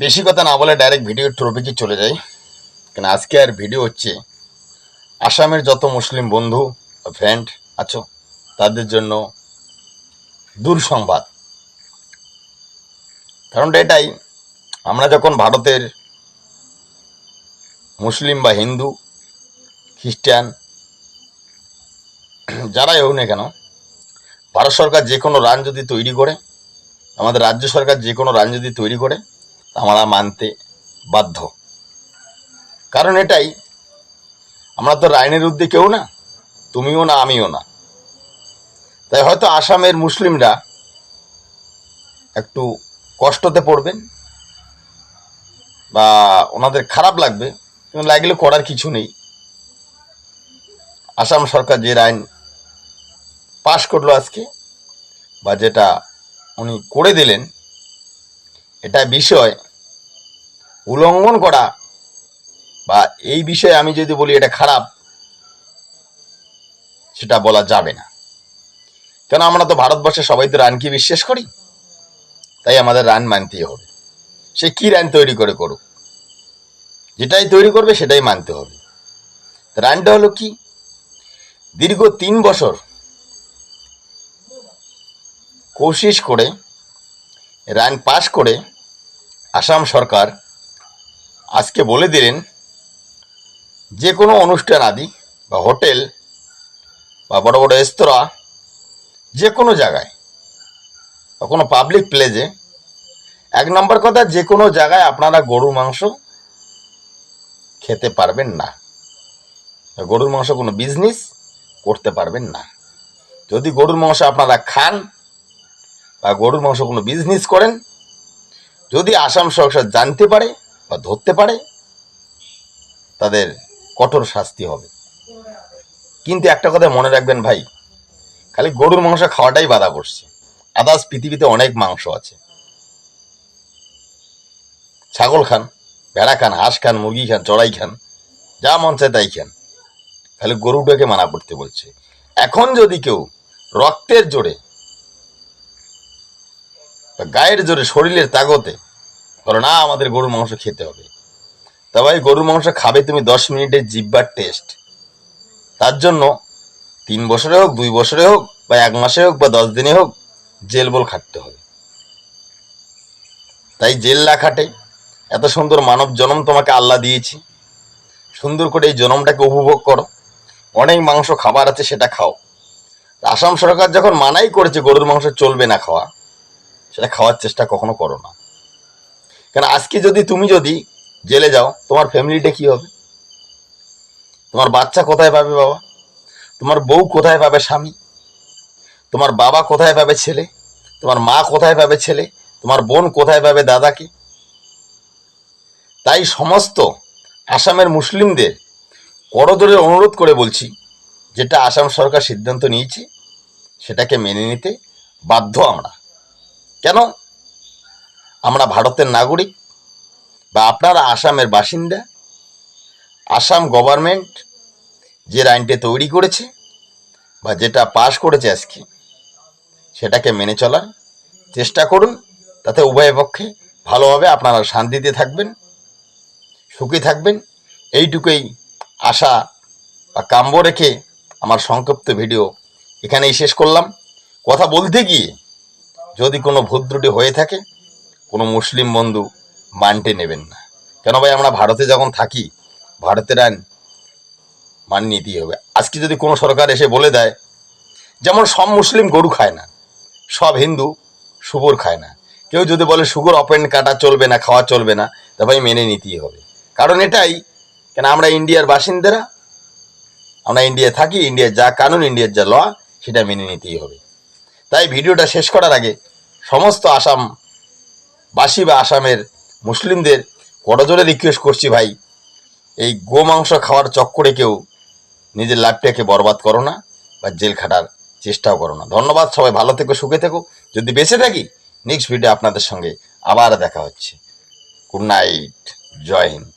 বেশি কথা না বলে ডাইরেক্ট ভিডিও টপিকে চলে যাই। কেন আজকে আর ভিডিও হচ্ছে আসামের যত মুসলিম বন্ধু ফ্রেন্ড আছো, তাদের জন্য দুঃসংবাদ। কারণটা এটাই, আমরা যখন ভারতের মুসলিম বা হিন্দু, খ্রিস্টান, যারাই হোক না কেন, ভারত সরকার যে কোনো রান যদি তৈরি করে, আমাদের রাজ্য সরকার যে কোনো রান যদি তৈরি করে আমরা মানতে বাধ্য। কারণ এটাই, আমরা তো রাইনের উদ্দে কেউ না, তুমিও না, আমিও না। তাই হয়তো আসামের মুসলিমরা একটু কষ্টতে পড়বেন বা ওনাদের খারাপ লাগবে, কিন্তু লাগলে করার কিছু নেই। আসাম সরকার যে আইন পাশ করল আজকে, বা যেটা উনি করে দিলেন এটা বিষয় উল্লঙ্ঘন করা বা এই বিষয়ে আমি যদি বলি এটা খারাপ, সেটা বলা যাবে না। কেন আমরা তো ভারতবর্ষে সবাই তো রানকে বিশ্বাস করি, তাই আমাদের রান মানতেই হবে। সে কি রান তৈরি করে করুক, যেটাই তৈরি করবে সেটাই মানতে হবে। রানটা হলো কি? দীর্ঘ তিন বছর কোশিশ করে, রান পাশ করে আসাম সরকার আজকে বলে দিলেন, যে কোনো অনুষ্ঠান আদি বা হোটেল বা বড় বড় রেস্তোরাঁ যে কোনো জায়গায় বা কোনো পাবলিক প্লেসে এক নম্বর কথা, যে কোনো জায়গায় আপনারা গরু মাংস খেতে পারবেন না। গরুর মাংস কোনো বিজনেস করতে পারবেন না। যদি গরুর মাংস আপনারা খান বা গরুর মাংস কোনো বিজনেস করেন যদি আসাম সরকার জানতে পারে বা ধরতে পারে, তাদের কঠোর শাস্তি হবে। কিন্তু একটা কথা মনে রাখবেন ভাই, খালি গরুর মাংস খাওয়াটাই বাধা করছে আদার্স পৃথিবীতে অনেক মাংস আছে। ছাগল খান, ভেড়া খান, হাঁস খান, মুরগি খান, চড়াই খান, যা মন চায় তাই খান। খালি গরুটাকে মানা করতে বলছে। এখন যদি কেউ রক্তের জোরে বা গায়ের জোরে শরীরের তাগতে বলো না, আমাদের গরুর মাংস খেতে হবে। তা ভাই, গরুর মাংস খাবে তুমি দশ মিনিটের জিব্বার টেস্ট তার জন্য তিন বছরে হোক, দুই বছরে হোক, বা এক মাসে হোক, বা দশ দিনে হোক, জেল বল খাটতে হবে। তাই জেল না খাটে। এত সুন্দর মানব জনম তোমাকে আল্লাহ দিয়েছি। সুন্দর করে এই জনমটাকে উপভোগ করো। অনেক মাংস খাবার আছে, সেটা খাও। আসাম সরকার যখন মানাই করেছে, গরুর মাংস চলবে না খাওয়া সেটা খাওয়ার চেষ্টা কখনো করো না। কেন, আজকে যদি তুমি যদি জেলে যাও, তোমার ফ্যামিলিটা কি হবে? তোমার বাচ্চা কোথায় পাবে বাবা? তোমার বউ কোথায় পাবে স্বামী? তোমার বাবা কোথায় পাবে ছেলে? তোমার মা কোথায় পাবে ছেলে? তোমার বোন কোথায় পাবে দাদাকে? তাই সমস্ত আসামের মুসলিমদের করজোরে অনুরোধ করে বলছি, যেটা আসাম সরকার সিদ্ধান্ত নিয়েছে, সেটাকে মেনে নিতে বাধ্য আমরা। কেন? আমরা ভারতের নাগরিক বা আপনারা আসামের বাসিন্দা। আসাম গভর্নমেন্ট যে আইনটি তৈরি করেছে বা যেটা পাশ করেছে আজকে, সেটাকে মেনে চলার চেষ্টা করুন। তাতে উভয় পক্ষে ভালোভাবে আপনারা শান্তিতে থাকবেন, সুখী থাকবেন। এইটুকুই আশা বা কাম্য রেখে আমার সংক্ষিপ্ত ভিডিও এখানেই শেষ করলাম। কথা বলতে গিয়ে যদি কোনো ভুল হয়ে থাকে, কোনো মুসলিম বন্ধু মানটে নেবেন না। কেন ভাই, আমরা ভারতে যখন থাকি, ভারতের আইন মান নিতেই হবে। আজকে যদি কোনো সরকার এসে বলে দেয়, যেমন সব মুসলিম গরু খায় না, সব হিন্দু শুগর খায় না। কেউ যদি বলে সুগর অপেন কাটা চলবে না, খাওয়া চলবে না, তা ভাই মেনে নিতেই হবে। কারণ এটাই, কেন আমরা ইন্ডিয়ার বাসিন্দারা, আমরা ইন্ডিয়ায় থাকি, ইন্ডিয়ার যা কানুন, ইন্ডিয়ার যা ল, সেটা মেনে নিতেই হবে। তাই ভিডিওটা শেষ করার আগে সমস্ত আসাম বাসী বা আসামের মুসলিমদের করজোরে রিকোয়েস্ট করছি ভাই, এই গো মাংস খাওয়ার চক্করে কেউ নিজের লাইফটাকে বরবাদ করো না বা জেল খাটার চেষ্টাও করো না। ধন্যবাদ, সবাই ভালো থেকো, সুখে থেকো। যদি বেঁচে থাকি নেক্সট ভিডিও আপনাদের সঙ্গে আবার দেখা হচ্ছে। গুড নাইট জয় হিন্দ।